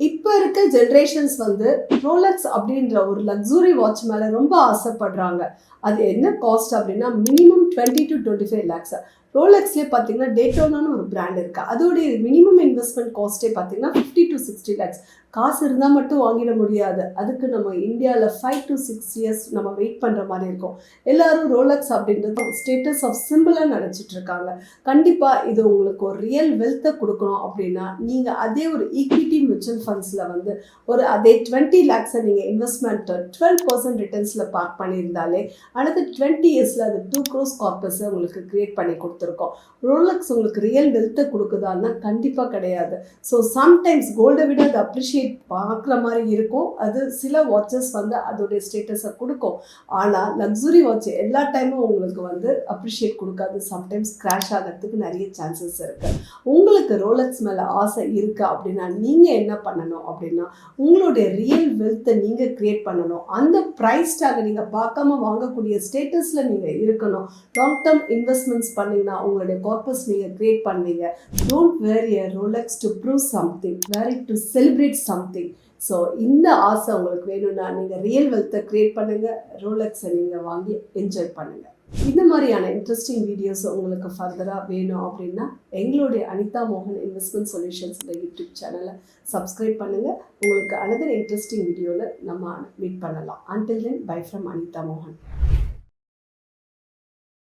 இப்போ இருக்க ஜென்ரேஷன்ஸ் வந்து ரோலக்ஸ் அப்படின்ற ஒரு லக்ஸுரி வாட்ச் மேலே ரொம்ப ஆசைப்படுறாங்க. அது என்ன காஸ்ட் அப்படின்னா minimum twenty to twenty five lakhs ரோலக்ஸ்லேயே பார்த்தீங்கன்னா டேட்டோனான்னு ஒரு பிராண்ட் இருக்குது அதோடைய மினிமம் இன்வெஸ்ட்மெண்ட் காஸ்ட்டே பார்த்தீங்கன்னா ஃபிஃப்டி டு சிக்ஸ்டி லேக்ஸ் காசு இருந்தால் மட்டும் வாங்கிட முடியாது. அதுக்கு நம்ம இந்தியாவில் ஃபைவ் டு சிக்ஸ் இயர்ஸ் நம்ம வெயிட் பண்ணுற மாதிரி இருக்கும். எல்லாரும் ரோலக்ஸ் அப்படின்றது ஸ்டேட்டஸ் ஆஃப் சிம்பிளாக நினச்சிட்டு இருக்காங்க. கண்டிப்பாக இது உங்களுக்கு ஒரு ரியல் வெல்த்தை கொடுக்கணும் அப்படின்னா நீங்கள் அதே ஒரு ஈக்விட்டி மியூச்சுவல் ஃபண்ட்ஸில் வந்து ஒரு அதே டுவெண்ட்டி லேக்ஸை நீங்கள் இன்வெஸ்ட்மெண்ட்டு டுவெல் பர்சன்ட் ரிட்டர்ன்ஸில் பார்க் பண்ணியிருந்தாலே அடுத்த டுவெண்ட்டி இயர்ஸில் அது டூ க்ரோஸ் கார்பஸை உங்களுக்கு க்ரியேட் பண்ணி கொடுத்துருக்கோம் ரோலக்ஸ் உங்களுக்கு ரியல் வெல்த்தை கொடுக்குதான்னா கண்டிப்பாக கிடையாது. ஸோ சம்டைம்ஸ் கோல்டை விட அது அப்ரிஷியேட் பார்க்குற மாதிரி இருக்கும். அது சில வாட்சஸ் வந்து அதோடைய ஸ்டேட்டஸை கொடுக்கும். ஆனால் லக்ஸுரி வாட்ச் எல்லா டைமும் உங்களுக்கு வந்து அப்ரிஷியேட் கொடுக்காது. சம்டைம்ஸ் கிராஷ் ஆகிறதுக்கு நிறைய சான்சஸ் இருக்குது உங்களுக்கு ரோலக்ஸ் மேலே ஆசை இருக்குது அப்படின்னா நீங்கள் என்ன பண்ணணும் அப்படின்னா உங்களுடைய ரியல் வெல்த்தை நீங்கள் க்ரியேட் பண்ணணும். அந்த ப்ரைஸ்டாக நீங்கள் பார்க்காம வாங்கக்கூடிய ஸ்டேட்டஸில் நீங்கள் இருக்கணும். லாங் டேர்ம் இன்வெஸ்ட்மெண்ட்ஸ் பண்ணிங்கன்னா உங்களுடைய பர்பஸ் நீங்கள் க்ரியேட் பண்ணுவீங்க. Don't wear a Rolex to prove something wear it to celebrate something so இந்த ஆசை உங்களுக்கு வேணும்னா நீங்கள் ரியல் வெல்த்தை க்ரியேட் பண்ணுங்கள் ரோலக்ஸை நீங்கள் வாங்கி என்ஜாய் பண்ணுங்கள் இந்த மாதிரியான இன்ட்ரெஸ்டிங் வீடியோஸ் உங்களுக்கு ஃபர்தராக வேணும் அப்படின்னா எங்களுடைய அனிதா மோகன் இன்வெஸ்ட்மெண்ட் சொல்யூஷன்ஸ் யூடியூப் சேனலை சப்ஸ்கிரைப் பண்ணுங்கள் உங்களுக்கு அனதர் இன்ட்ரெஸ்டிங் வீடியோவில் நம்ம மீட் பண்ணலாம். Until then bye from Anitha மோகன்.